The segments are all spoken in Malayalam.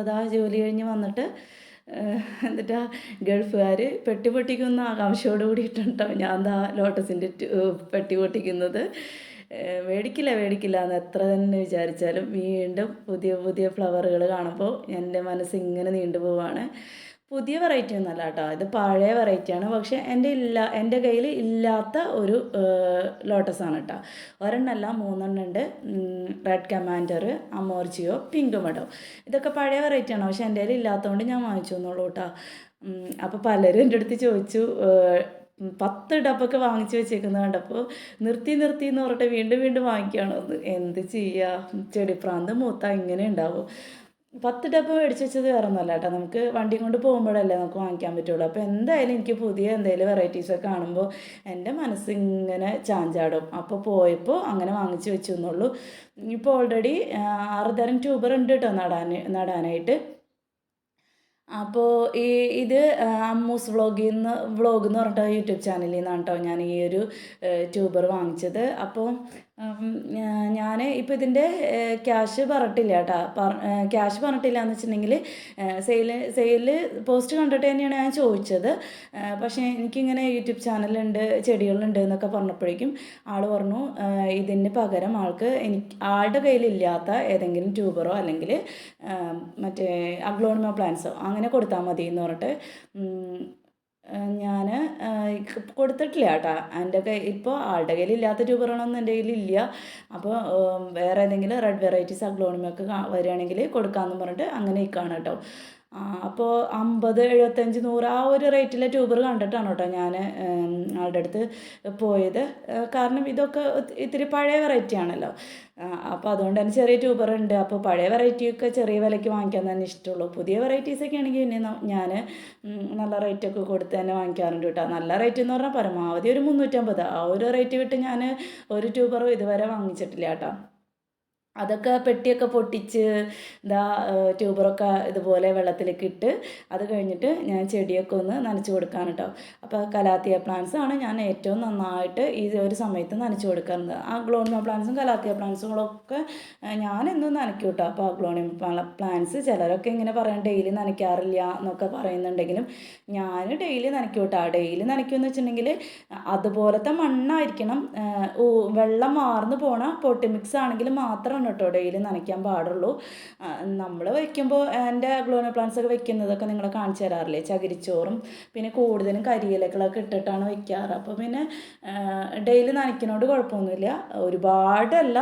അപ്പോൾ അതാ ജോലി കഴിഞ്ഞ് വന്നിട്ട് എന്നിട്ടാ ഗൾഫുകാർ പെട്ടി പൊട്ടിക്കുന്ന ആകാംക്ഷയോട് കൂടിയിട്ടുണ്ടോ ഞാൻ എന്താ ലോട്ടസിന്റെ പെട്ടി പൊട്ടിക്കുന്നത് മേടിക്കില്ല മേടിക്കില്ല എന്ന് എത്ര തന്നെ വിചാരിച്ചാലും വീണ്ടും പുതിയ പുതിയ ഫ്ലവറുകൾ കാണുമ്പോൾ എന്റെ മനസ്സ് ഇങ്ങനെ നീണ്ടു പോവാണ് പുതിയ വെറൈറ്റി ഒന്നല്ല കേട്ടോ. ഇത് പഴയ വെറൈറ്റിയാണ് പക്ഷേ എന്റെ ഇല്ല എന്റെ കയ്യിൽ ഇല്ലാത്ത ഒരു ലോട്ടസ് ആണ് കേട്ടോ. ഒരെണ്ണമല്ല മൂന്നെണ്ണം ഉണ്ട്. റെഡ് കമാൻഡർ അമോർജിയോ പിങ്ക് മെഡോ ഇതൊക്കെ പഴയ വെറൈറ്റിയാണ് പക്ഷേ എന്റെ കയ്യിൽ ഇല്ലാത്തതുകൊണ്ട് ഞാൻ വാങ്ങിച്ചു എന്നുള്ളൂ കേട്ടോ. അപ്പോൾ പലരും എന്റെ അടുത്ത് ചോദിച്ചു പത്ത് ഡബ്ബൊക്കെ വാങ്ങിച്ചു വെച്ചേക്കുന്നത് കണ്ടപ്പോൾ നിർത്തി നിർത്തി എന്ന് പറഞ്ഞിട്ട് വീണ്ടും വീണ്ടും വാങ്ങിക്കുകയാണോ. എന്ത് ചെയ്യുക ചെടിപ്രാന്ത് മൂത്ത ഇങ്ങനെ ഉണ്ടാവും. പത്ത് ഡബ്ബ മേടിച്ച് വെച്ചത് വേറെ ഒന്നുമല്ല കേട്ടോ. നമുക്ക് വണ്ടി കൊണ്ട് പോകുമ്പോഴല്ലേ നമുക്ക് വാങ്ങിക്കാൻ പറ്റുള്ളൂ. അപ്പോൾ എന്തായാലും എനിക്ക് പുതിയ എന്തെങ്കിലും വെറൈറ്റീസൊക്കെ കാണുമ്പോൾ എന്റെ മനസ്സിങ്ങനെ ചാഞ്ചാടും. അപ്പോൾ പോയപ്പോൾ അങ്ങനെ വാങ്ങിച്ച് വെച്ചു എന്നുള്ളൂ. ഇപ്പോൾ ഓൾറെഡി ആറ് തരം ട്യൂബർ ഉണ്ട് കേട്ടോ നടാൻ നടാനായിട്ട്. അപ്പോൾ ഈ ഇത് അമ്മൂസ് വ്ളോഗിൽ നിന്ന് വ്ളോഗ് എന്ന് പറഞ്ഞിട്ട് യൂട്യൂബ് ചാനലിൽ നിന്നാണ് കേട്ടോ ഞാൻ ഈ ഒരു ട്യൂബർ വാങ്ങിച്ചത് അപ്പോൾ ഞാൻ ഇപ്പോൾ ഇതിന്റെ ക്യാഷ് പറഞ്ഞിട്ടില്ല കേട്ടോ ക്യാഷ് പറഞ്ഞിട്ടില്ല എന്ന് വെച്ചിട്ടുണ്ടെങ്കിൽ സെയിൽ സെയിൽ പോസ്റ്റ് കണ്ടിട്ട് തന്നെയാണ് ഞാൻ ചോദിച്ചത്. പക്ഷേ എനിക്കിങ്ങനെ യൂട്യൂബ് ചാനലുണ്ട് ചെടികളുണ്ട് എന്നൊക്കെ പറഞ്ഞപ്പോഴേക്കും ആൾ പറഞ്ഞു ഇതിന് പകരം ആൾക്ക് എനിക്ക് ആളുടെ കയ്യിലില്ലാത്ത ഏതെങ്കിലും ട്യൂബറോ അല്ലെങ്കിൽ മറ്റേ അഗ്ലോണിമ പ്ലാന്റ്സോ അങ്ങനെ കൊടുത്താൽ മതി എന്ന് പറഞ്ഞിട്ട് ഞാൻ കൊടുത്തിട്ടില്ല കേട്ടോ. എന്റെ കയ്യിൽ ഇപ്പോൾ ആളുടെ കയ്യിൽ ഇല്ലാത്ത ട്യൂബറുകളൊന്നും എന്റെ കയ്യിൽ ഇല്ല. അപ്പോൾ വേറെ ഏതെങ്കിലും റെഡ് വെറൈറ്റീസ് അഗ്ലോണിമൊക്കെ വരികയാണെങ്കിൽ കൊടുക്കാമെന്ന് പറഞ്ഞിട്ട് അങ്ങനെ ഇരിക്കുകയാണ് കേട്ടോ. അപ്പോൾ അമ്പത് എഴുപത്തഞ്ച് നൂറ് ആ ഒരു റേറ്റിലെ ട്യൂബർ കണ്ടിട്ടാണ് കേട്ടോ ഞാൻ ആളുടെ അടുത്ത് പോയത്. കാരണം ഇതൊക്കെ ഇത്തിരി പഴയ വെറൈറ്റി ആണല്ലോ. അപ്പോൾ അതുകൊണ്ട് തന്നെ ചെറിയ ട്യൂബർ ഉണ്ട്. അപ്പോൾ പഴയ വെറൈറ്റിയൊക്കെ ചെറിയ വിലയ്ക്ക് വാങ്ങിക്കാൻ തന്നെ ഇഷ്ടമുള്ളൂ. പുതിയ വെറൈറ്റീസ് ഒക്കെ ആണെങ്കിൽ പിന്നെ ഞാൻ നല്ല റേറ്റൊക്കെ കൊടുത്ത് തന്നെ വാങ്ങിക്കാറുണ്ട് കേട്ടോ. നല്ല റേറ്റ് എന്ന് പറഞ്ഞാൽ പരമാവധി ഒരു മുന്നൂറ്റമ്പത്. ആ ഒരു റേറ്റ് വിട്ട് ഞാൻ ഒരു ട്യൂബറും ഇതുവരെ വാങ്ങിച്ചിട്ടില്ല കേട്ടോ. അതൊക്കെ പെട്ടിയൊക്കെ പൊട്ടിച്ച് എന്താ ട്യൂബറൊക്കെ ഇതുപോലെ വെള്ളത്തിലേക്ക് ഇട്ട് അത് കഴിഞ്ഞിട്ട് ഞാൻ ചെടിയൊക്കെ ഒന്ന് നനച്ചു കൊടുക്കാൻ കേട്ടോ അപ്പോൾ കലാത്തിയ പ്ലാന്റ്സ് ആണ് ഞാൻ ഏറ്റവും നന്നായിട്ട് ഈ ഒരു സമയത്ത് നനച്ചു കൊടുക്കുന്നത് ആ ഗ്ലോണിമ പ്ലാന്റ്സും കലാത്തിയ പ്ലാന്റ്സുകളൊക്കെ ഞാൻ എന്നും നനയ്ക്കും കേട്ടോ അപ്പോൾ ആ ഗ്ലോണിമ പ്ലാന്റ്സ് ചിലരൊക്കെ ഇങ്ങനെ പറയാൻ ഡെയിലി നനയ്ക്കാറില്ല എന്നൊക്കെ പറയുന്നുണ്ടെങ്കിലും ഞാൻ ഡെയിലി നനയ്ക്കും കേട്ടോ ഡെയിലി നനയ്ക്കുമെന്ന് വെച്ചിട്ടുണ്ടെങ്കിൽ അതുപോലത്തെ മണ്ണായിരിക്കണം വെള്ളം മാർന്നു പോണ പൊട്ടി മിക്സ് ആണെങ്കിൽ മാത്രമാണ് കേട്ടോ ഡെയിലി നനയ്ക്കാൻ പാടുള്ളൂ. നമ്മൾ വയ്ക്കുമ്പോൾ എന്റെ ഗ്ലോണി പ്ലാന്റ്സ് ഒക്കെ വെക്കുന്നതൊക്കെ നിങ്ങളെ കാണിച്ചു തരാറില്ലേ? ചകിരിച്ചോറും പിന്നെ കൂടുതലും കരിയിലകളൊക്കെ ഇട്ടിട്ടാണ് വെക്കാറ്. അപ്പോൾ പിന്നെ ഡെയിലി നനയ്ക്കുന്നതുകൊണ്ട് കുഴപ്പമൊന്നുമില്ല. ഒരുപാടല്ല.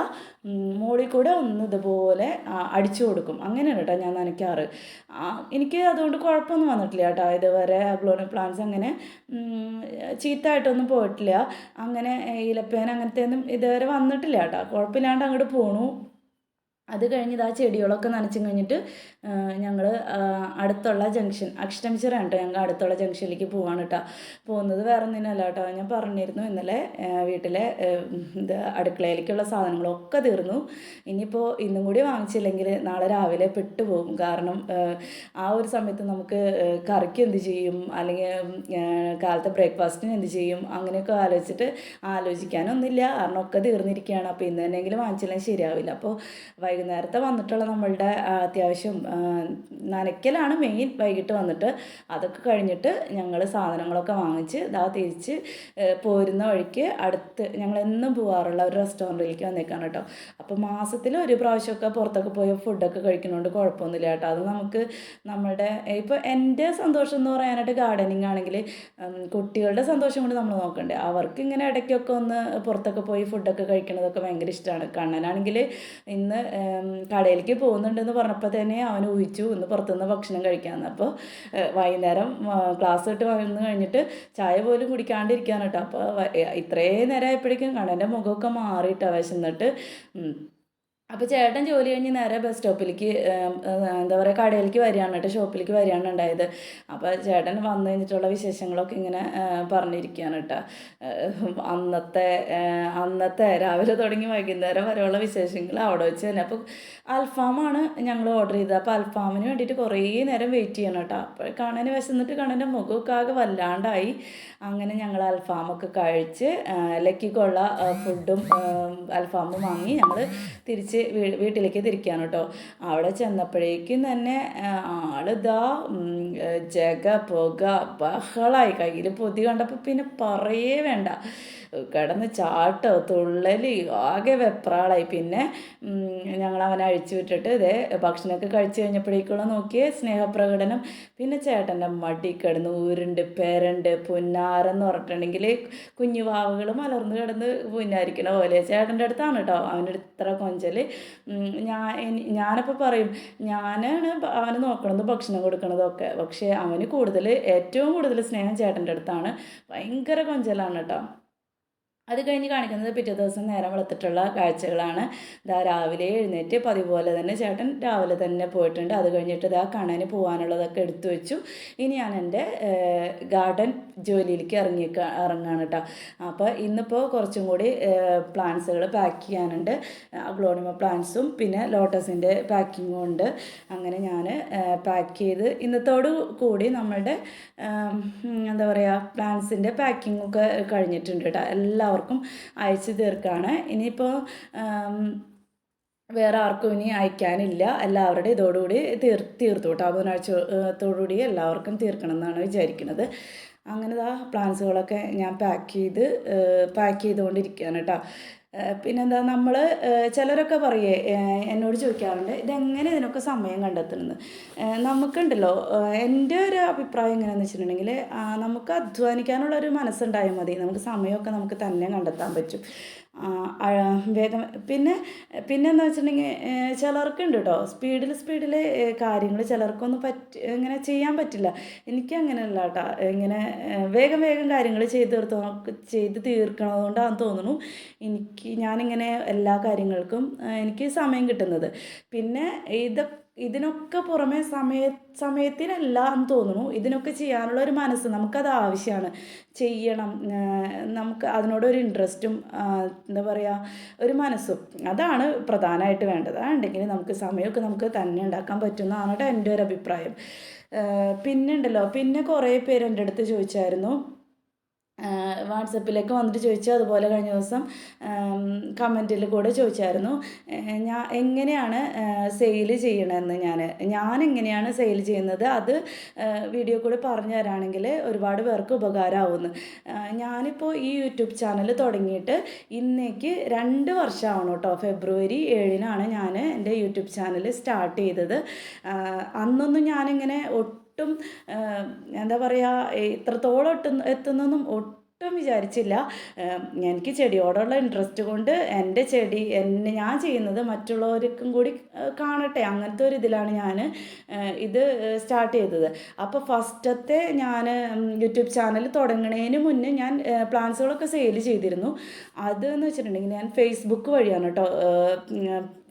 മോളിൽ കൂടെ ഒന്ന് ഇതുപോലെ അടിച്ചു കൊടുക്കും. അങ്ങനെയാണ് കേട്ടോ ഞാൻ നനയ്ക്കാറ്. എനിക്ക് അതുകൊണ്ട് കുഴപ്പമൊന്നും വന്നിട്ടില്ല കേട്ടോ ഇതുവരെ ഗ്ലോണി പ്ലാന്റ്സ് അങ്ങനെ ചീത്തയായിട്ടൊന്നും പോയിട്ടില്ല. അങ്ങനെ ഇലപ്പേന അങ്ങനത്തെ ഒന്നും ഇതുവരെ വന്നിട്ടില്ല കേട്ടോ കുഴപ്പമില്ലാണ്ട് അങ്ങോട്ട് പോണു. അത് കഴിഞ്ഞ് ആ ചെടികളൊക്കെ നനച്ചും കഴിഞ്ഞിട്ട് ഞങ്ങൾ അടുത്തുള്ള ജംഗ്ഷൻ. അഷ്ടമിച്ചിറ കേട്ടോ ഞങ്ങൾ അടുത്തുള്ള ജംഗ്ഷനിലേക്ക് പോവാണ് കേട്ടോ പോകുന്നത് വേറെ ഒന്നിനല്ല കേട്ടോ ഞാൻ പറഞ്ഞിരുന്നു ഇന്നലെ വീട്ടിലെ അടുക്കളയിലേക്കുള്ള സാധനങ്ങളൊക്കെ തീർന്നു. ഇനിയിപ്പോൾ ഇന്നും കൂടി വാങ്ങിച്ചില്ലെങ്കിൽ നാളെ രാവിലെ പെട്ടുപോകും കാരണം ആ, ഒരു സമയത്ത് നമുക്ക് കറിക്ക് എന്ത് ചെയ്യും? അല്ലെങ്കിൽ കാലത്തെ ബ്രേക്ക്ഫാസ്റ്റിന് എന്ത് ചെയ്യും? അങ്ങനെയൊക്കെ ആലോചിച്ചിട്ട് ആലോചിക്കാനൊന്നുമില്ല. കാരണം ഒക്കെ തീർന്നിരിക്കുകയാണ്. അപ്പോൾ ഇന്ന് തന്നെയെങ്കിലും വാങ്ങിച്ചില്ലെങ്കിൽ ശരിയാവില്ല. അപ്പോൾ വൈകുന്നേരത്തെ വന്നിട്ടുള്ള നമ്മളുടെ അത്യാവശ്യം നനയ്ക്കലാണ് മെയിൻ വൈകിട്ട് വന്നിട്ട്. അതൊക്കെ കഴിഞ്ഞിട്ട് ഞങ്ങൾ സാധനങ്ങളൊക്കെ വാങ്ങിച്ച് ഇതാ തിരിച്ച് പോരുന്ന വഴിക്ക് അടുത്ത് ഞങ്ങൾ എന്നും പോകാറുള്ള ഒരു റെസ്റ്റോറന്റിലേക്ക് വന്നേക്കാണ് കേട്ടോ. അപ്പോൾ മാസത്തിൽ ഒരു പ്രാവശ്യമൊക്കെ പുറത്തൊക്കെ പോയി ഫുഡൊക്കെ കഴിക്കുന്നതുകൊണ്ട് കുഴപ്പമൊന്നുമില്ല കേട്ടോ. അത് നമുക്ക് നമ്മുടെ ഇപ്പോൾ എന്റെ സന്തോഷം എന്ന് പറയാനായിട്ട് ഗാർഡനിങ് ആണെങ്കിൽ കുട്ടികളുടെ സന്തോഷം കൊണ്ട് നമ്മൾ നോക്കണ്ടേ. അവർക്ക് ഇങ്ങനെ ഇടയ്ക്കൊക്കെ ഒന്ന് പുറത്തൊക്കെ പോയി ഫുഡൊക്കെ കഴിക്കുന്നതൊക്കെ ഭയങ്കര ഇഷ്ടമാണ് കണ്ണനാണെങ്കിൽ ഇന്ന് കടയിലേക്ക് പോകുന്നുണ്ടെന്ന് പറഞ്ഞപ്പോൾ തന്നെ അവൻ ഊഹിച്ചു ഇന്ന് പുറത്തുനിന്ന് ഭക്ഷണം കഴിക്കാമെന്ന് അപ്പോൾ വൈകുന്നേരം ക്ലാസ് വിട്ട് വന്ന് കഴിഞ്ഞിട്ട് ചായ പോലും കുടിക്കാണ്ടിരിക്കുകയാണ് കേട്ടോ. അപ്പോൾ ഇത്രേ ഇത്രയും നേരം ആയപ്പോഴേക്കും കണ്ണന്റെ മുഖമൊക്കെ മാറിയിട്ടാണ് വിശന്നിട്ട്. അപ്പോൾ ചേട്ടൻ ജോലി കഴിഞ്ഞ് നേരെ ബസ് സ്റ്റോപ്പിലേക്ക് എന്താ പറയുക കടയിലേക്ക് വരികയാണ് കേട്ടോ ഷോപ്പിലേക്ക് വരികയാണ് ഉണ്ടായത്. അപ്പോൾ ചേട്ടൻ വന്നു കഴിഞ്ഞിട്ടുള്ള വിശേഷങ്ങളൊക്കെ ഇങ്ങനെ പറഞ്ഞിരിക്കുകയാണ് കേട്ടോ. അന്നത്തെ അന്നത്തെ രാവിലെ തുടങ്ങി വൈകുന്നേരം വരെയുള്ള വിശേഷങ്ങൾ അവിടെ വെച്ച് തന്നെ. അപ്പോൾ അൽഫാമാണ് ഞങ്ങൾ ഓർഡർ ചെയ്തത്. അപ്പോൾ അൽഫാമിന് വേണ്ടിയിട്ട് കുറേ നേരം വെയിറ്റ് ചെയ്യണം കേട്ടോ. അപ്പോൾ കാണാൻ വിശന്നിട്ട് കണ്ണന്റെ മുഖമൊക്കെ ആകെ വല്ലാണ്ടായി. അങ്ങനെ ഞങ്ങൾ അൽഫാമൊക്കെ കഴിച്ച് ലക്കിക്കുള്ള ഫുഡും അൽഫാമും വാങ്ങി ഞങ്ങൾ തിരിച്ച് വീട്ടിലേക്ക് തിരിക്കുകയാണ് കേട്ടോ. അവിടെ ചെന്നപ്പോഴേക്കും തന്നെ ആളിതാ ജഗ പുക ബഹളായി. കയ്യിൽ പൊതി കണ്ടപ്പോൾ പിന്നെ പറയേ വേണ്ട. കിടന്ന് ചാട്ടോ തുള്ളലി ആകെ വെപ്രാളായി. പിന്നെ ഞങ്ങൾ അവനെ അഴിച്ചു വിട്ടിട്ട് ഇതേ ഭക്ഷണമൊക്കെ കഴിച്ചു കഴിഞ്ഞപ്പോഴേക്കുള്ള നോക്കിയ സ്നേഹപ്രകടനം. പിന്നെ ചേട്ടന്റെ മടി കിടന്ന് ഊരുണ്ട് പെരണ്ട് പുന്നാരെന്ന് പറഞ്ഞിട്ടുണ്ടെങ്കിൽ കുഞ്ഞു വാവുകൾ മലർന്ന് കിടന്ന് പുന്നാരിക്കണ പോലെ. ചേട്ടന്റെ അടുത്താണ് കേട്ടോ അവന്റെ ഇത്ര കൊഞ്ചൽ ഞാൻ ഞാനപ്പോൾ പറയും ഞാനാണ് അവന് നോക്കണത് ഭക്ഷണം കൊടുക്കണതൊക്കെ. പക്ഷേ അവന് കൂടുതൽ ഏറ്റവും കൂടുതൽ സ്നേഹം ചേട്ടന്റെ അടുത്താണ്. ഭയങ്കര കൊഞ്ചലാണ് കേട്ടോ. അത് കഴിഞ്ഞ് കാണിക്കുന്നത് പിറ്റേ ദിവസം നേരം വെളുത്തിട്ടുള്ള കാഴ്ചകളാണ്. ഇതാ രാവിലെ എഴുന്നേറ്റ് പതിവ് പോലെ തന്നെ ചേട്ടൻ രാവിലെ തന്നെ പോയിട്ടുണ്ട്. അത് കഴിഞ്ഞിട്ട് ഇതാ കാണാൻ പോകാനുള്ളതൊക്കെ എടുത്തു വെച്ചു. ഇനി ഞാൻ എന്റെ ഗാർഡൻ ജോലിയിലേക്ക് ഇറങ്ങി ഇറങ്ങാണ് കേട്ടോ അപ്പോൾ ഇന്നിപ്പോൾ കുറച്ചും കൂടി പ്ലാന്റ്സുകൾ പാക്ക് ചെയ്യാനുണ്ട്. ഗ്ലോണിമ പ്ലാന്റ്സും പിന്നെ ലോട്ടസിന്റെ പാക്കിങ്ങും ഉണ്ട്. അങ്ങനെ ഞാൻ പാക്ക് ചെയ്ത് ഇന്നത്തോടു കൂടി നമ്മളുടെ എന്താ പറയുക പ്ലാന്റ്സിന്റെ പാക്കിങ്ങൊക്കെ കഴിഞ്ഞിട്ടുണ്ട് കേട്ടോ എല്ലാവർക്കും എല്ലാവർക്കും അയച്ചു തീർക്കുകയാണ്. ഇനിയിപ്പോൾ വേറെ ആർക്കും ഇനി അയക്കാനില്ല. എല്ലാവരുടെയും ഇതോടുകൂടി തീർ തീർത്തു കേട്ടോ. ബുധനാഴ്ചത്തോടുകൂടി എല്ലാവർക്കും തീർക്കണം എന്നാണ് വിചാരിക്കുന്നത്. അങ്ങനെ ആ പ്ലാൻസുകളൊക്കെ ഞാൻ പാക്ക് ചെയ്ത് പാക്ക് ചെയ്തുകൊണ്ടിരിക്കുകയാണ് കേട്ടോ. പിന്നെന്താ നമ്മൾ ചിലരൊക്കെ പറയേ എന്നോട് ചോദിക്കാറുണ്ട് ഇതെങ്ങനെ ഇതിനൊക്കെ സമയം കണ്ടെത്തുന്നത്? നമുക്കുണ്ടല്ലോ എന്റെ ഒരു അഭിപ്രായം എങ്ങനെയാണെന്ന് വെച്ചിട്ടുണ്ടെങ്കിൽ നമുക്ക് അധ്വാനിക്കാനുള്ള ഒരു മനസ്സുണ്ടായാൽ മതി. നമുക്ക് സമയമൊക്കെ നമുക്ക് തന്നെ കണ്ടെത്താൻ പറ്റും. വേഗം പിന്നെ പിന്നെ എന്താ വെച്ചിട്ടുണ്ടെങ്കിൽ ചിലർക്കുണ്ട് കേട്ടോ സ്പീഡിൽ സ്പീഡിൽ കാര്യങ്ങൾ ചിലർക്കൊന്നും പറ്റി ഇങ്ങനെ ചെയ്യാൻ പറ്റില്ല. എനിക്ക് അങ്ങനെയല്ല കേട്ടോ ഇങ്ങനെ വേഗം വേഗം കാര്യങ്ങൾ ചെയ്ത് തീർത്തോ ചെയ്ത് തീർക്കണതുകൊണ്ടാണെന്ന് തോന്നുന്നു. എനിക്ക് ഞാനിങ്ങനെ എല്ലാ കാര്യങ്ങൾക്കും എനിക്ക് സമയം കിട്ടുന്നത്. പിന്നെ ഇതൊക്കെ ഇതിനൊക്കെ പുറമെ സമയ സമയത്തിനല്ല എന്ന് തോന്നുന്നു. ഇതിനൊക്കെ ചെയ്യാനുള്ള ഒരു മനസ്സ് നമുക്കത് ആവശ്യമാണ്. ചെയ്യണം നമുക്ക് അതിനോടൊരു ഇൻട്രസ്റ്റും എന്താ പറയുക ഒരു മനസ്സും. അതാണ് പ്രധാനമായിട്ട് വേണ്ടത്. അതുണ്ടെങ്കിൽ നമുക്ക് സമയമൊക്കെ നമുക്ക് തന്നെ ഉണ്ടാക്കാൻ പറ്റുന്നതാണ് എന്റെ ഒരു അഭിപ്രായം. പിന്നെ ഉണ്ടല്ലോ. പിന്നെ കുറേ പേര് എന്റെ അടുത്ത് ചോദിച്ചായിരുന്നു. വാട്സപ്പിലേക്ക് വന്നിട്ട് ചോദിച്ചു. അതുപോലെ കഴിഞ്ഞ ദിവസം കമന്റിൽ കൂടെ ചോദിച്ചായിരുന്നു. ഞാൻ എങ്ങനെയാണ് സെയിൽ ചെയ്യണമെന്ന് ഞാൻ ഞാൻ എങ്ങനെയാണ് സെയിൽ ചെയ്യുന്നത്? അത് വീഡിയോ കൂടെ പറഞ്ഞു തരാണെങ്കിൽ ഒരുപാട് പേർക്ക് ഉപകാരമാവുന്നു ഞാനിപ്പോൾ ഈ യൂട്യൂബ് ചാനൽ തുടങ്ങിയിട്ട് ഇന്നേക്ക് രണ്ട് വർഷമാണ് കേട്ടോ ഫെബ്രുവരി ഏഴിനാണ് ഞാൻ എന്റെ യൂട്യൂബ് ചാനൽ സ്റ്റാർട്ട് ചെയ്തത്. അന്നൊന്നും ഞാനിങ്ങനെ ഒട്ടും എന്താ പറയുക ഇത്രത്തോളം എത്തുന്നൊന്നും ഒട്ടും വിചാരിച്ചില്ല. എനിക്ക് ചെടിയോടുള്ള ഇൻട്രസ്റ്റ് കൊണ്ട് എന്റെ ചെടി എന്നെ ഞാൻ ചെയ്യുന്നത് മറ്റുള്ളവർക്കും കൂടി കാണട്ടെ. അങ്ങനത്തെ ഒരു ഇതിലാണ് ഞാൻ ഇത് സ്റ്റാർട്ട് ചെയ്തത്. അപ്പോൾ ഫസ്റ്റത്തെ ഞാൻ യൂട്യൂബ് ചാനൽ തുടങ്ങുന്നതിന് മുന്നേ ഞാൻ പ്ലാന്റ്സുകളൊക്കെ സെയിൽ ചെയ്തിരുന്നു. അതെന്ന് വെച്ചിട്ടുണ്ടെങ്കിൽ ഞാൻ ഫേസ്ബുക്ക് വഴിയാണ് കേട്ടോ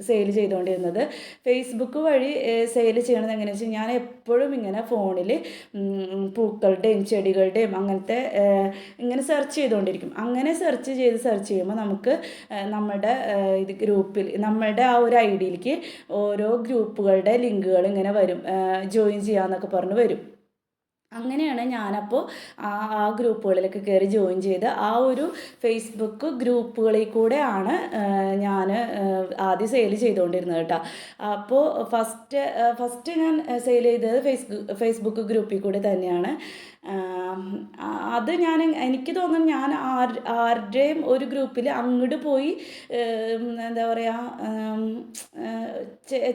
സെയിൽ ചെയ്തുകൊണ്ടിരുന്നത് ഫേസ്ബുക്ക് വഴി സെയിൽ ചെയ്യണത് എങ്ങനെയാണെന്ന് വെച്ചാൽ ഞാൻ എപ്പോഴും ഇങ്ങനെ ഫോണിൽ പൂക്കളുടെയും ചെടികളുടെയും അങ്ങനത്തെ ഇങ്ങനെ സെർച്ച് ചെയ്തുകൊണ്ടിരിക്കും. അങ്ങനെ സെർച്ച് ചെയ്ത് സെർച്ച് ചെയ്യുമ്പോൾ നമുക്ക് നമ്മുടെ ഇത് ഗ്രൂപ്പിൽ നമ്മുടെ ആ ഒരു ഐ ഡിയിലേക്ക് ഓരോ ഗ്രൂപ്പുകളുടെ ലിങ്കുകൾ ഇങ്ങനെ വരും. ജോയിൻ ചെയ്യാമെന്നൊക്കെ പറഞ്ഞ് വരും. അങ്ങനെയാണ് ഞാനപ്പോൾ ആ ആ ഗ്രൂപ്പുകളിലൊക്കെ കയറി ജോയിൻ ചെയ്ത് ആ ഒരു ഫേസ്ബുക്ക് ഗ്രൂപ്പുകളിൽ കൂടെയാണ് ഞാൻ ആദ്യം സെയിൽ ചെയ്തുകൊണ്ടിരുന്നത് കേട്ടോ. അപ്പോൾ ഫസ്റ്റ് ഫസ്റ്റ് ഞാൻ സെയിൽ ചെയ്തത് ഫേസ്ബുക്ക് ഫേസ്ബുക്ക് ഗ്രൂപ്പിൽ കൂടെ തന്നെയാണ്. അത് ഞാൻ എനിക്ക് തോന്നുന്നു ഞാൻ ആർ ആരുടെയും ഒരു ഗ്രൂപ്പിൽ അങ്ങോട്ട് പോയി എന്താ പറയുക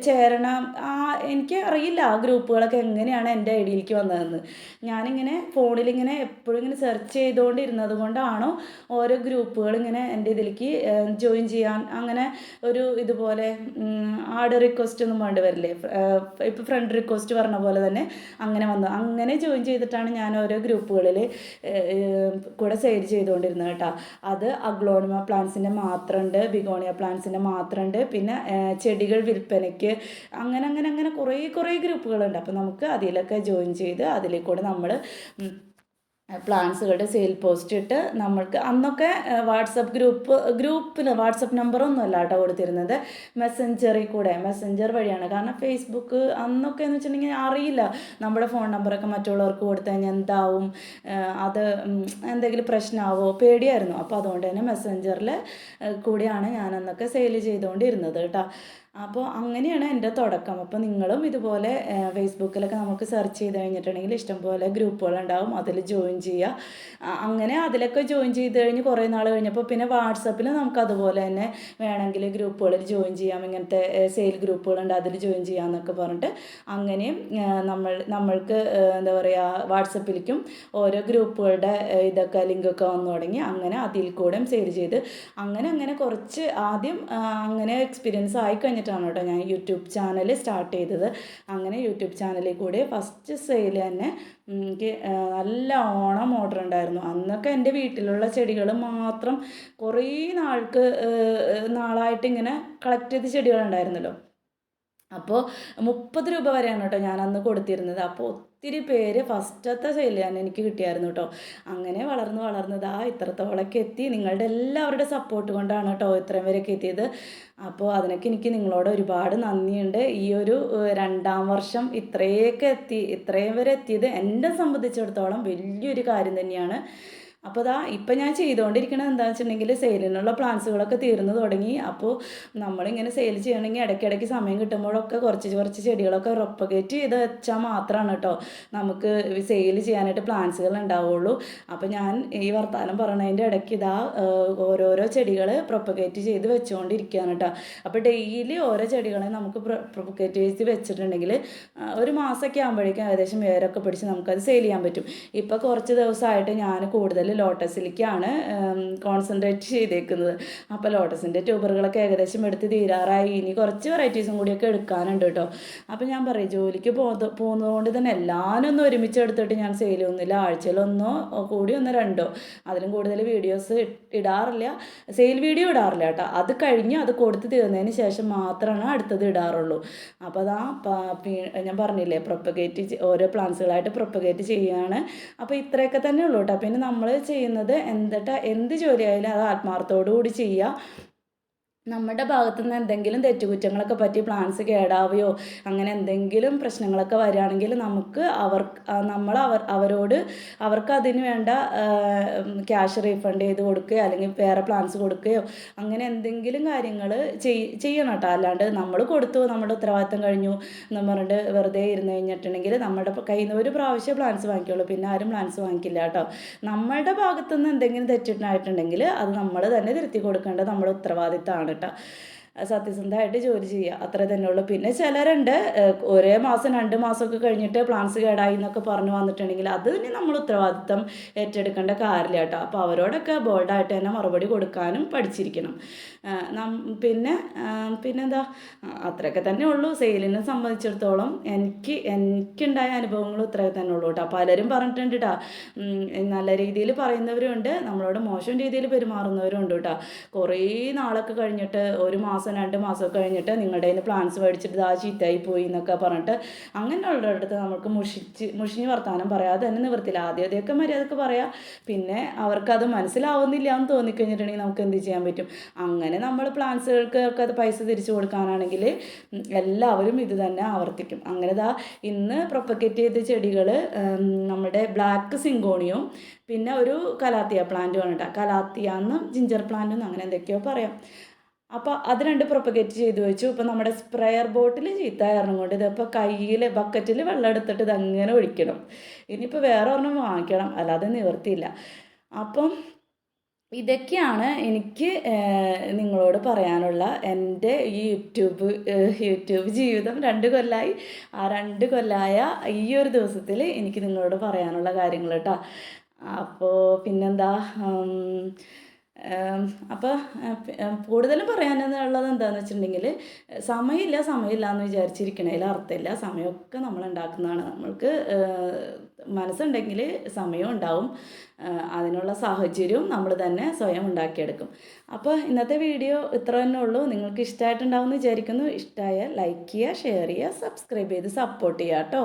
ചേരണം ആ എനിക്ക് അറിയില്ല ആ ഗ്രൂപ്പുകളൊക്കെ എങ്ങനെയാണ് എന്റെ ഐഡിയയിലേക്ക് വന്നതെന്ന്. ഞാനിങ്ങനെ ഫോണിലിങ്ങനെ എപ്പോഴും ഇങ്ങനെ സെർച്ച് ചെയ്തുകൊണ്ടിരുന്നത് കൊണ്ടാണോ ഓരോ ഗ്രൂപ്പുകൾ ഇങ്ങനെ എന്റെ ഇതിലേക്ക് ജോയിൻ ചെയ്യാൻ അങ്ങനെ ഒരു ഇതുപോലെ ആഡ് റിക്വസ്റ്റ് ഒന്നും വേണ്ടി വരില്ലേ. ഇപ്പോൾ ഫ്രണ്ട് റിക്വസ്റ്റ് പറഞ്ഞ പോലെ തന്നെ അങ്ങനെ വന്നു. അങ്ങനെ ജോയിൻ ചെയ്തിട്ടാണ് ഞാൻ ഓരോ ഗ്രൂപ്പുകളിൽ കൂടെ സെയിൽ ചെയ്തുകൊണ്ടിരുന്നത് കേട്ടോ. അത് അഗ്ലോണിമ പ്ലാന്റ്സിന്റെ മാത്രമുണ്ട് ബിഗോണിയ പ്ലാന്റ്സിന്റെ മാത്രമുണ്ട് പിന്നെ ചെടികൾ വിൽപ്പനയ്ക്ക് അങ്ങനെ അങ്ങനെ അങ്ങനെ കുറേ കുറേ ഗ്രൂപ്പുകളുണ്ട്. അപ്പോൾ നമുക്ക് അതിലൊക്കെ ജോയിൻ ചെയ്ത് അതിലേക്കൂടെ നമ്മൾ പ്ലാൻസുകളുടെ സെയിൽ പോസ്റ്റ് ഇട്ട് നമ്മൾക്ക് അന്നൊക്കെ വാട്സപ്പ് ഗ്രൂപ്പ് ഗ്രൂപ്പിൽ വാട്സപ്പ് നമ്പറൊന്നും അല്ല കേട്ടോ കൊടുത്തിരുന്നത്. മെസ്സഞ്ചറിൽ കൂടെ മെസ്സഞ്ചർ വഴിയാണ്. കാരണം ഫേസ്ബുക്ക് അന്നൊക്കെ എന്ന് വെച്ചിട്ടുണ്ടെങ്കിൽ അറിയില്ല. നമ്മുടെ ഫോൺ നമ്പറൊക്കെ മറ്റുള്ളവർക്ക് കൊടുത്തു കഴിഞ്ഞാൽ എന്താവും? അത് എന്തെങ്കിലും പ്രശ്നമാവോ പേടിയായിരുന്നു. അപ്പോൾ അതുകൊണ്ട് തന്നെ മെസ്സഞ്ചറിൽ കൂടിയാണ് ഞാൻ അന്നൊക്കെ സെയിൽ ചെയ്തുകൊണ്ടിരുന്നത് കേട്ടോ അപ്പോൾ അങ്ങനെയാണ് എന്റെ തുടക്കം. അപ്പോൾ നിങ്ങളും ഇതുപോലെ ഫേസ്ബുക്കിലൊക്കെ നമുക്ക് സെർച്ച് ചെയ്ത് കഴിഞ്ഞിട്ടുണ്ടെങ്കിൽ ഇഷ്ടംപോലെ ഗ്രൂപ്പുകളുണ്ടാവും അതിൽ ജോയിൻ ചെയ്യുക. അങ്ങനെ അതിലൊക്കെ ജോയിൻ ചെയ്ത് കഴിഞ്ഞ് കുറേ നാൾ കഴിഞ്ഞപ്പോൾ പിന്നെ വാട്സപ്പിൽ നമുക്ക് അതുപോലെ തന്നെ വേണമെങ്കിൽ ഗ്രൂപ്പുകളിൽ ജോയിൻ ചെയ്യാം ഇങ്ങനത്തെ സെയിൽ ഗ്രൂപ്പുകളുണ്ട് അതിൽ ജോയിൻ ചെയ്യാമെന്നൊക്കെ പറഞ്ഞിട്ട് അങ്ങനെയും നമ്മൾ നമ്മൾക്ക് എന്താ പറയുക വാട്സപ്പിലേക്കും ഓരോ ഗ്രൂപ്പുകളുടെ ഇതൊക്കെ ലിങ്കൊക്കെ വന്നു തുടങ്ങി അങ്ങനെ അതിൽ കൂടെയും സെയിൽ ചെയ്ത് അങ്ങനെ അങ്ങനെ കുറച്ച് ആദ്യം അങ്ങനെ എക്സ്പീരിയൻസ് ആയി കഴിഞ്ഞിട്ടാണ് കേട്ടോ ഞാൻ യൂട്യൂബ് ചാനൽ സ്റ്റാർട്ട് ചെയ്തത്. അങ്ങനെ യൂട്യൂബ് ചാനലിൽ കൂടി ഫസ്റ്റ് സെയിൽ തന്നെ എനിക്ക് നല്ല ഓണം ഓർഡർ ഉണ്ടായിരുന്നു. അന്നൊക്കെ എന്റെ വീട്ടിലുള്ള ചെടികൾ മാത്രം കുറേ നാൾക്ക് നാളായിട്ട് ഇങ്ങനെ കളക്ട് ചെയ്ത ചെടികളുണ്ടായിരുന്നല്ലോ അപ്പോൾ മുപ്പത് രൂപ വരെയാണ് കേട്ടോ ഞാൻ അന്ന് കൊടുത്തിരുന്നത്. അപ്പോൾ ഒത്തിരി പേര് ഫസ്റ്റത്തെ തന്നെ എനിക്ക് കിട്ടിയായിരുന്നു കേട്ടോ. അങ്ങനെ വളർന്ന് വളർന്നത് ആ ഇത്രത്തോളൊക്കെ എത്തി. നിങ്ങളുടെ എല്ലാവരുടെ സപ്പോർട്ട് കൊണ്ടാണ് കേട്ടോ ഇത്രയും വരെയൊക്കെ എത്തിയത്. അപ്പോൾ അതിനൊക്കെ എനിക്ക് നിങ്ങളോട് ഒരുപാട് നന്ദിയുണ്ട്. ഈ ഒരു രണ്ടാം വർഷം ഇത്രയൊക്കെ എത്തി ഇത്രയും വരെ എത്തിയത് എന്നെ സംബന്ധിച്ചിടത്തോളം വലിയൊരു കാര്യം തന്നെയാണ്. അപ്പോൾ അതാ ഇപ്പം ഞാൻ ചെയ്തുകൊണ്ടിരിക്കുന്നത് എന്താണെന്ന് വെച്ചിട്ടുണ്ടെങ്കിൽ സെയിലിനുള്ള പ്ലാന്റ്സുകളൊക്കെ തീർന്നു തുടങ്ങി. അപ്പോൾ നമ്മളിങ്ങനെ സെയിൽ ചെയ്യണമെങ്കിൽ ഇടയ്ക്കിടയ്ക്ക് സമയം കിട്ടുമ്പോഴൊക്കെ കുറച്ച് കുറച്ച് ചെടികളൊക്കെ റൊപ്പഗേറ്റ് ചെയ്ത് വെച്ചാൽ മാത്രമാണ് കേട്ടോ നമുക്ക് സെയിൽ ചെയ്യാനായിട്ട് പ്ലാന്റ്സുകൾ ഉണ്ടാവുള്ളൂ. അപ്പോൾ ഞാൻ ഈ വർത്തമാനം പറയണതിന്റെ ഇടയ്ക്ക് ഇതാ ഓരോരോ ചെടികൾ പ്രൊപ്പഗേറ്റ് ചെയ്ത് വെച്ചുകൊണ്ടിരിക്കുകയാണ് കേട്ടോ. അപ്പോൾ ഡെയിലി ഓരോ ചെടികളെ നമുക്ക് പ്രൊപ്പഗേറ്റ് ചെയ്ത് വെച്ചിട്ടുണ്ടെങ്കിൽ ഒരു മാസമൊക്കെ ആകുമ്പോഴേക്കും ഏകദേശം വേരൊക്കെ പിടിച്ച് നമുക്കത് സെയിൽ ചെയ്യാൻ പറ്റും. ഇപ്പോൾ കുറച്ച് ദിവസമായിട്ട് ഞാൻ കൂടുതൽ ലോട്ടസിലേക്കാണ് കോൺസെൻട്രേറ്റ് ചെയ്തേക്കുന്നത്. അപ്പോൾ ലോട്ടസിന്റെ ട്യൂബറുകളൊക്കെ ഏകദേശം എടുത്ത് തീരാറായി. ഇനി കുറച്ച് വെറൈറ്റീസും കൂടിയൊക്കെ എടുക്കാനുണ്ട് കേട്ടോ. അപ്പോൾ ഞാൻ പറയും ജോലിക്ക് പോകുന്നത് പോകുന്നതുകൊണ്ട് തന്നെ എല്ലാവരും ഒരുമിച്ച് എടുത്തിട്ട് ഞാൻ സെയിൽ ചെയ്യുന്നില്ല ആഴ്ചയിലൊന്നോ കൂടി ഒന്ന് രണ്ടോ. അതിലും കൂടുതൽ വീഡിയോസ് ഇടാറില്ല. സെയിൽ വീഡിയോ ഇടാറില്ല കേട്ടോ. അത് കഴിഞ്ഞ് അത് കൊടുത്ത് തീർന്നതിന് ശേഷം മാത്രമാണ് അടുത്തത് ഇടാറുള്ളൂ. അപ്പോൾ അതാ ഞാൻ പറഞ്ഞില്ലേ പ്രൊപ്പഗേറ്റ് ഓരോ പ്ലാന്റ്സുകളായിട്ട് പ്രൊപ്പഗേറ്റ് ചെയ്യുകയാണ് അപ്പോൾ ഇത്രയൊക്കെ തന്നെ ഉള്ളൂ കേട്ടോ. പിന്നെ നമ്മൾ ചെയ്യുന്നത് എന്തിട്ട്? എന്ത് ജോലിയായാലും അത് ആത്മാർത്ഥത്തോടു കൂടി ചെയ്യുക നമ്മുടെ ഭാഗത്തു നിന്ന് എന്തെങ്കിലും തെറ്റുകുറ്റങ്ങളൊക്കെ പറ്റി പ്ലാൻസ് കേടാവുകയോ അങ്ങനെ എന്തെങ്കിലും പ്രശ്നങ്ങളൊക്കെ വരികയാണെങ്കിൽ നമുക്ക് അവർ നമ്മൾ അവർ അവരോട് അവർക്ക് അതിന് വേണ്ട ക്യാഷ് റീഫണ്ട് ചെയ്ത് കൊടുക്കുകയോ അല്ലെങ്കിൽ വേറെ പ്ലാൻസ് കൊടുക്കുകയോ അങ്ങനെ എന്തെങ്കിലും കാര്യങ്ങൾ ചെയ്യണം കേട്ടോ. അല്ലാണ്ട് നമ്മൾ കൊടുത്തു നമ്മുടെ ഉത്തരവാദിത്തം കഴിഞ്ഞു എന്ന് പറഞ്ഞിട്ട് വെറുതെ ഇരുന്ന് കഴിഞ്ഞിട്ടുണ്ടെങ്കിൽ നമ്മുടെ കയ്യിൽ നിന്ന് ഒരു പ്രാവശ്യം പ്ലാൻസ് വാങ്ങിക്കുള്ളൂ. പിന്നെ ആരും പ്ലാൻസ് വാങ്ങിക്കില്ല കേട്ടോ. നമ്മളുടെ ഭാഗത്തു നിന്ന് എന്തെങ്കിലും തെറ്റിട്ടായിട്ടുണ്ടെങ്കിൽ അത് നമ്മൾ തന്നെ തിരുത്തി കൊടുക്കേണ്ടത് നമ്മുടെ ഉത്തരവാദിത്തമാണ് കേട്ടോ. സത്യസന്ധമായിട്ട് ജോലി ചെയ്യുക. അത്ര തന്നെ ഉള്ളൂ പിന്നെ ചിലരുണ്ട് ഒരേ മാസം രണ്ട് മാസമൊക്കെ കഴിഞ്ഞിട്ട് പ്ലാൻസ് കേടായി എന്നൊക്കെ പറഞ്ഞു വന്നിട്ടുണ്ടെങ്കിൽ അത് തന്നെ നമ്മൾ ഉത്തരവാദിത്തം ഏറ്റെടുക്കേണ്ട കാര്യമില്ല കേട്ടോ. അപ്പോൾ അവരോടൊക്കെ ബോൾഡായിട്ട് തന്നെ മറുപടി കൊടുക്കാനും പഠിച്ചിരിക്കണം. പിന്നെ പിന്നെന്താ? അത്രയൊക്കെ തന്നെ ഉള്ളൂ. സെയിലിനെ സംബന്ധിച്ചിടത്തോളം എനിക്ക് എനിക്കുണ്ടായ അനുഭവങ്ങൾ ഇത്രയൊക്കെ തന്നെ ഉള്ളൂ കേട്ടോ. പലരും പറഞ്ഞിട്ടുണ്ട് കേട്ടോ നല്ല രീതിയിൽ പറയുന്നവരുണ്ട് നമ്മളോട് മോശം രീതിയിൽ പെരുമാറുന്നവരുണ്ട് കേട്ടോ കുറേ നാളൊക്കെ കഴിഞ്ഞിട്ട് ഒരു മാസം മാസം രണ്ട് മാസമൊക്കെ കഴിഞ്ഞിട്ട് നിങ്ങളുടെ നിന്ന് പ്ലാൻസ് മേടിച്ചിട്ട് ഇതാ ചീത്തായി പോയി എന്നൊക്കെ പറഞ്ഞിട്ട് അങ്ങനെയുള്ള അടുത്ത് നമുക്ക് മുഷിച്ച് മുഷിഞ്ഞ് വർത്താനം പറയാതെ തന്നെ നിവൃത്തില്ല ആദ്യം ആദ്യമൊക്കെ മര്യാദയ്ക്ക് പറയാം. പിന്നെ അവർക്കത് മനസ്സിലാവുന്നില്ല എന്ന് തോന്നിക്കഴിഞ്ഞിട്ടുണ്ടെങ്കിൽ നമുക്ക് എന്ത് ചെയ്യാൻ പറ്റും? അങ്ങനെ നമ്മൾ പ്ലാൻസുകൾക്ക് ഒക്കെ അത് പൈസ തിരിച്ചു കൊടുക്കാനാണെങ്കിൽ എല്ലാവരും ഇത് തന്നെ ആവർത്തിക്കും. അങ്ങനെ ഇതാ ഇന്ന് പ്രൊപ്പക്കേറ്റ് ചെയ്ത ചെടികൾ നമ്മുടെ ബ്ലാക്ക് സിങ്കോണിയും പിന്നെ ഒരു കലാത്തിയ പ്ലാന്റുമാണ് കേട്ടോ കലാത്തിയ എന്നും ജിഞ്ചർ പ്ലാന്റ് അങ്ങനെ എന്തൊക്കെയോ പറയാം. അപ്പോൾ അത് രണ്ട് പ്രൊപ്പഗേറ്റ് ചെയ്ത് വെച്ചു. ഇപ്പോൾ നമ്മുടെ സ്പ്രെയർ ബോട്ടിൽ ചീത്ത കാരണം കൊണ്ട് ഇതിപ്പോൾ കയ്യിൽ ബക്കറ്റിൽ വെള്ളം എടുത്തിട്ട് ഇതങ്ങനെ ഒഴിക്കണം. ഇനിയിപ്പോൾ വേറെ ഒരെണ്ണം വാങ്ങിക്കണം. അല്ലാതെ നിവർത്തിയില്ല. അപ്പം ഇതൊക്കെയാണ് എനിക്ക് നിങ്ങളോട് പറയാനുള്ള എന്റെ ഈ യൂട്യൂബ് യൂട്യൂബ് ജീവിതം രണ്ട് കൊല്ലമായി ആ രണ്ട് കൊല്ലമായ ഈ ഒരു ദിവസത്തിൽ എനിക്ക് നിങ്ങളോട് പറയാനുള്ള കാര്യങ്ങൾ കേട്ടോ അപ്പോൾ പിന്നെന്താ അപ്പോൾ കൂടുതലും പറയാനുള്ളത് എന്താണെന്ന് വെച്ചിട്ടുണ്ടെങ്കിൽ സമയമില്ല സമയമില്ല എന്ന് വിചാരിച്ചിരിക്കണതിൽ അർത്ഥമില്ല. സമയമൊക്കെ നമ്മൾ ഉണ്ടാക്കുന്നതാണ്. നമ്മൾക്ക് മനസ്സുണ്ടെങ്കിൽ സമയം ഉണ്ടാവും. അതിനുള്ള സാഹചര്യവും നമ്മൾ തന്നെ സ്വയം ഉണ്ടാക്കിയെടുക്കും. അപ്പോൾ ഇന്നത്തെ വീഡിയോ ഇത്ര തന്നെ ഉള്ളൂ. നിങ്ങൾക്ക് ഇഷ്ടമായിട്ടുണ്ടാവും എന്ന് വിചാരിക്കുന്നു. ഇഷ്ടമായാൽ ലൈക്ക് ചെയ്യുക ഷെയർ ചെയ്യുക സബ്സ്ക്രൈബ് ചെയ്ത് സപ്പോർട്ട് ചെയ്യുക കേട്ടോ.